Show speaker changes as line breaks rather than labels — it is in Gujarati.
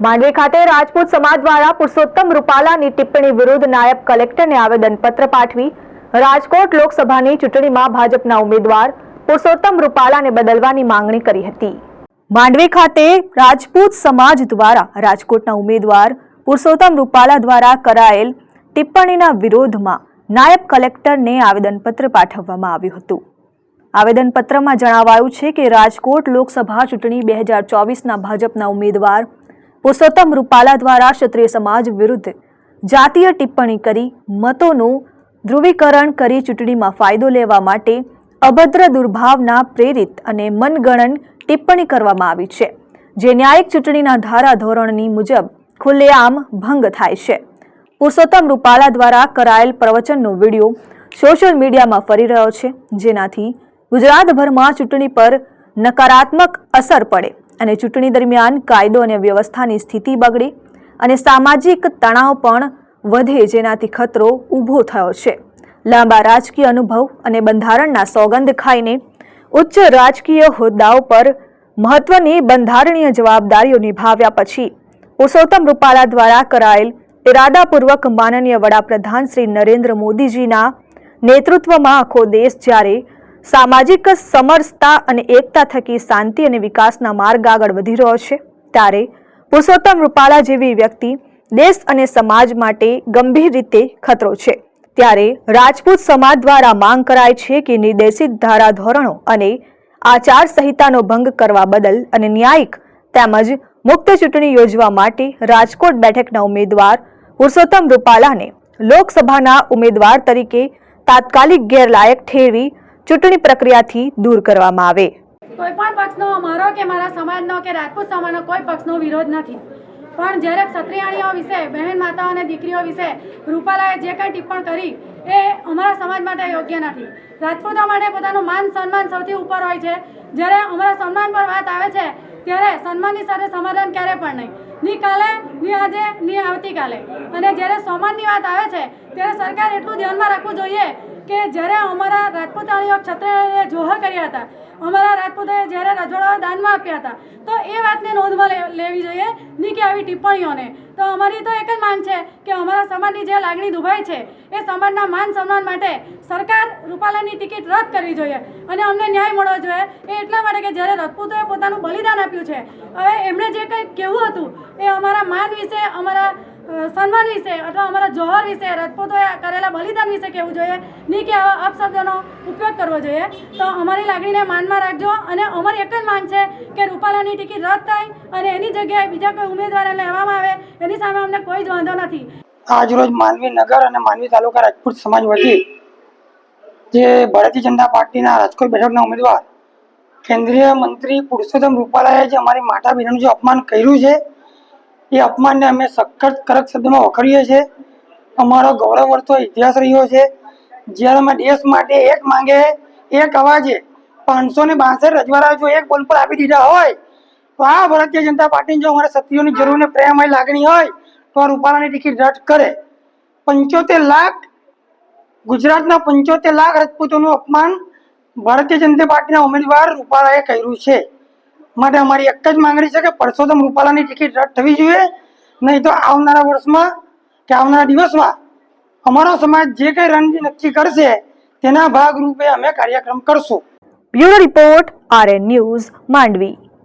માંડવી ખાતે રાજપૂત સમાજ દ્વારા પુરુષોત્તમ રૂપાલાની ટિપ્પણી વિરુદ્ધ નાયબ કલેક્ટરને આવેદનપત્ર પાઠવી રાજકોટ લોકસભાની ચૂંટણીમાં ભાજપના ઉમેદવાર પુરુષોત્તમ રૂપાલાને બદલવાની માંગણી કરી હતી. માંડવી ખાતે રાજપૂત સમાજ દ્વારા રાજકોટના ઉમેદવાર પુરુષોત્તમ રૂપાલા દ્વારા કરાયેલ ટિપ્પણીના વિરોધમાં નાયબ કલેક્ટરને આવેદનપત્ર પાઠવવામાં આવ્યું હતું. આવેદનપત્રમાં જણાવાયું છે કે રાજકોટ લોકસભા ચૂંટણી બે હજાર ચોવીસના ભાજપના ઉમેદવાર પુરુષોત્તમ રૂપાલા દ્વારા ક્ષત્રિય સમાજ વિરુદ્ધ જાતીય ટિપ્પણી કરી મતોનું ધ્રુવીકરણ કરી ચૂંટણીમાં ફાયદો લેવા માટે અભદ્ર દુર્ભાવના પ્રેરિત અને મનગણન ટિપ્પણી કરવામાં આવી છે, જે ન્યાયિક ચૂંટણીના ધારા ધોરણની મુજબ ખુલ્લેઆમ ભંગ થાય છે. પુરુષોત્તમ રૂપાલા દ્વારા કરાયેલ પ્રવચનનો વીડિયો સોશિયલ મીડિયામાં ફરી રહ્યો છે, જેનાથી ગુજરાતભરમાં ચૂંટણી પર નકારાત્મક અસર પડે. અને ચૂંટણી દરમિયાન કાયદો અને વ્યવસ્થાની સ્થિતિ બગડી અને સામાજિક તણાવ પણ વધે જેનાથી ખતરો ઊભો થયો છે. લાંબા રાજકીય અનુભવ અને બંધારણના સોગંદ ખાઈને ઉચ્ચ રાજકીય હોદ્દાઓ પર મહત્વની બંધારણીય જવાબદારીઓ નિભાવ્યા પછી પુરુષોત્તમ રૂપાલા દ્વારા કરાયેલ ઇરાદાપૂર્વક માનનીય વડાપ્રધાન શ્રી નરેન્દ્ર મોદીજીના નેતૃત્વમાં આખો દેશ જ્યારે સામાજિક સમરસતા અને એકતા થકી શાંતિ અને વિકાસના માર્ગ આગળ વધી રહ્યો છે. ત્યારે પુરુષોત્તમ રૂપાલા જેવી વ્યક્તિ દેશ અને સમાજ માટે ગંભીર રીતે ખતરો છે. ત્યારે રાજપૂત સમાજ દ્વારા માંગ કરાય છે કે નિર્દેશિત ધારા ધોરણો અને આચાર સંહિતાનો ભંગ કરવા બદલ અને ન્યાયિક તેમજ મુક્ત ચૂંટણી યોજવા માટે રાજકોટ બેઠકના ઉમેદવાર પુરુષોત્તમ રૂપાલાને લોકસભાના ઉમેદવાર તરીકે તાત્કાલિક ગેરલાયક ઠેરવી ચૂંટણી પ્રક્રિયાથી દૂર કરવામાં આવે.
કોઈ પણ પક્ષનો અમારો કે મારા સમાજનો કે રાજપૂત સમાજનો કોઈ પક્ષનો વિરોધ નથી. પણ જ્યારે ક્ષત્રિયાણીઓ વિશે, બહેન માતાઓ અને દીકરીઓ વિશે રૂપાલાએ જે કંઈ ટિપ્પણ કરી, એ અમારા સમાજ માટે યોગ્ય નથી. રાજપૂતો માટે પોતાનું માન, સન્માન સૌથી ઉપર હોય છે. જ્યારે અમારા સન્માન પર વાત આવે છે, ત્યારે સન્માનની સાથે સમાધાન ક્યારે પણ નહીં. ની કાલે, ની આજે, ની આવતીકાલે. અને જ્યારે સમાનની વાત આવે છે, ત્યારે સરકાર એટલું ધ્યાનમાં રાખવું જોઈએ કે જ્યારે અમારા રાજપૂતાણીઓ ક્ષત્રિયોએ જોહર કર્યા હતા, અમારા રાજપૂતોએ જ્યારે રજવાડાઓ દાનમાં આપ્યા હતા, તો એ વાતને નોંધમાં લેવી જોઈએ નહીં કે આવી ટિપ્પણીઓને. તો અમારી તો એક જ માંગ છે કે અમારા સમાજની જે લાગણી દુભાઈ છે, એ સમાજના માન સન્માન માટે સરકાર રૂપાલાની ટિકિટ રદ કરવી જોઈએ અને અમને ન્યાય મળવો જોઈએ. એ એટલા માટે કે જ્યારે રાજપૂતોએ પોતાનું બલિદાન આપ્યું છે, હવે એમણે જે કંઈ કહેવું હતું, એ અમારા માન વિશે, અમારા સન્માન વિશે અથવા અમારા જોહર વિશે, રાજપૂતોએ કરેલા બલિદાન વિશે કહેવું જોઈએ. નહીં કે આવા અપશબ્દોનો ઉપયોગ કરવો જોઈએ. તો અમારી લાગણીને માનમાં રાખજો અને અમારી એક જ માંગ છે કે રૂપાલાની ટિકિટ રદ થાય અને એની જગ્યાએ બીજા કોઈ ઉમેદવારને લેવામાં આવે, એની સામે અમને કોઈ જ વાંધો નથી.
આજરોજ માનવી નગર અને માનવી તાલુકા રાજપૂત સમાજ વતી જે ભારતીય જનતા પાર્ટીના રાજકોટ બેઠકના ઉમેદવાર, કેન્દ્રીય મંત્રી પુરુષોત્તમ રૂપાલાએ જે અમારી માતા બહેનનું જે અપમાન કર્યું છે એ અપમાનને અમે સખત કડક શબ્દમાં વખરીએ છીએ. અમારો ગૌરવ વર્તો ઇતિહાસ રહ્યો છે. જ્યારે અમે દેશ માટે એક માંગે, એક અવાજે પાંચસો ને બાસઠ રજવાડા જો એક બોલ પર આપી દીધા હોય, તો આ ભારતીય જનતા પાર્ટીને જો અમારા સત્રીઓની જરૂર ને પ્રેમ હોય, લાગણી હોય, તો આ રૂપાલાની ટિકિટ રદ કરે. પંચોતેર લાખ, ગુજરાતના પંચોતેર લાખ રાજપૂતોનું અપમાન ભારતીય જનતા પાર્ટીના ઉમેદવાર રૂપાલાએ કર્યું છે. માટે અમારી એક જ માંગણી છે કે પરસોત્તમ રૂપાલાની ટિકિટ રદ થવી જોઈએ. નહીં તો આવનારા વર્ષમાં કે આવનારા દિવસમાં અમારો સમાજ જે કંઈ રણજી નક્કી કરશે તેના ભાગરૂપે અમે કાર્યક્રમ કરશું.
Bureau report R N news Mandvi.